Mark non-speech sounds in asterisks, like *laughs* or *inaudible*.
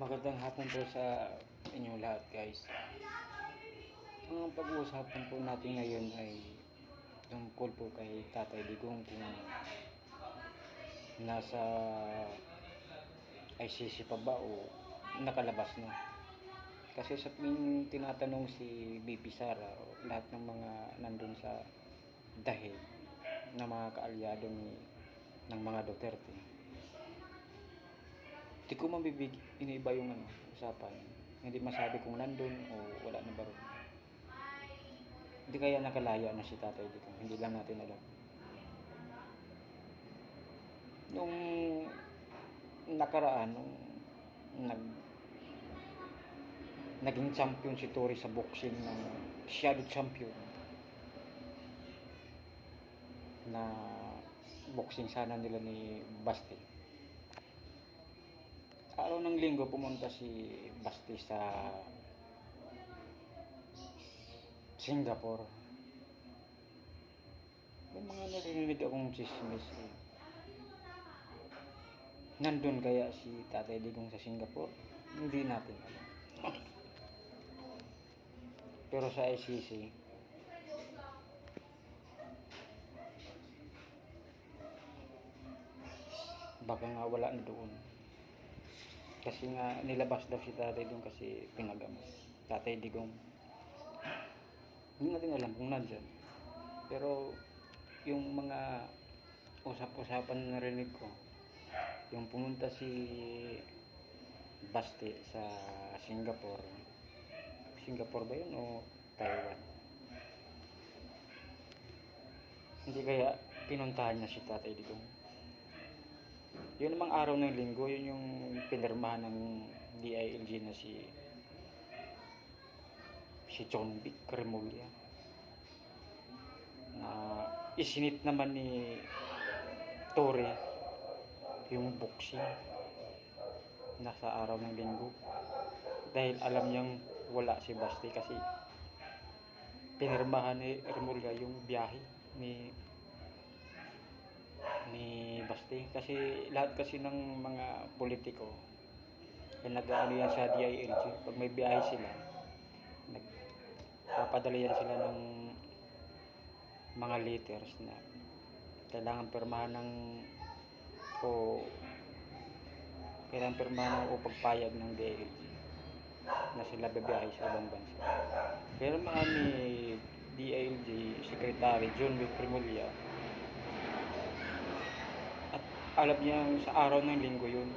Magandang hapon po sa inyong lahat guys. Ang pag-uusapan po natin ngayon ay tungkol po kay Tatay Digong kung nasa ICC pa ba o nakalabas na. Kasi sa tuwing tinatanong si BP Sara o lahat ng mga nandun sa dahil na mga kaalyado ni ng mga Duterte Di ko mabibig, iniiba yung ano, usapan. Hindi masabi kung nandun o wala na ba ron. Hindi kaya nakalaya na si tatay dito. Hindi lang natin alam. Nung nakaraan, nung nag naging champion si Tori sa boxing ng shadow champion na boxing sana nila ni Basti araw ng linggo pumunta si Basti sa Singapore. May mga narinig akong chismis eh. Nandun kaya si Tatay Digong sa Singapore? Hindi natin alam. *laughs* Pero sa ICC, baka nga wala na doon. Kasi nga nilabas daw si tatay doon kasi pinagamot. Tatay digong. Hindi natin alam kung nandyan. Pero yung mga usap-usapan na narinig ko, yung pumunta si Basti sa Singapore. Singapore ba yun o Taiwan? Hindi kaya pinuntahan niya si Tatay Digong. Yun namang araw ng linggo, yun yung pinirmahan ng DILG na si si John Vic Remulla. Na isinit naman ni Tore yung boxing nasa araw ng linggo. Dahil alam niyang wala si Basti kasi pinirmahan ni Remulla yung biyahe ni ni Basti kasi lahat kasi ng mga politiko ay nag-ano yan sa DILG pag may biyahe sila nagpapadala yan sila ng mga letters na kailangan pirmahan ng o kailangan pirmahan ng o pagpayag ng DILG na sila bibiyahe sa ibang bansa. Pero mga ni DILG Secretary John Wick alam niya sa araw ng linggo yun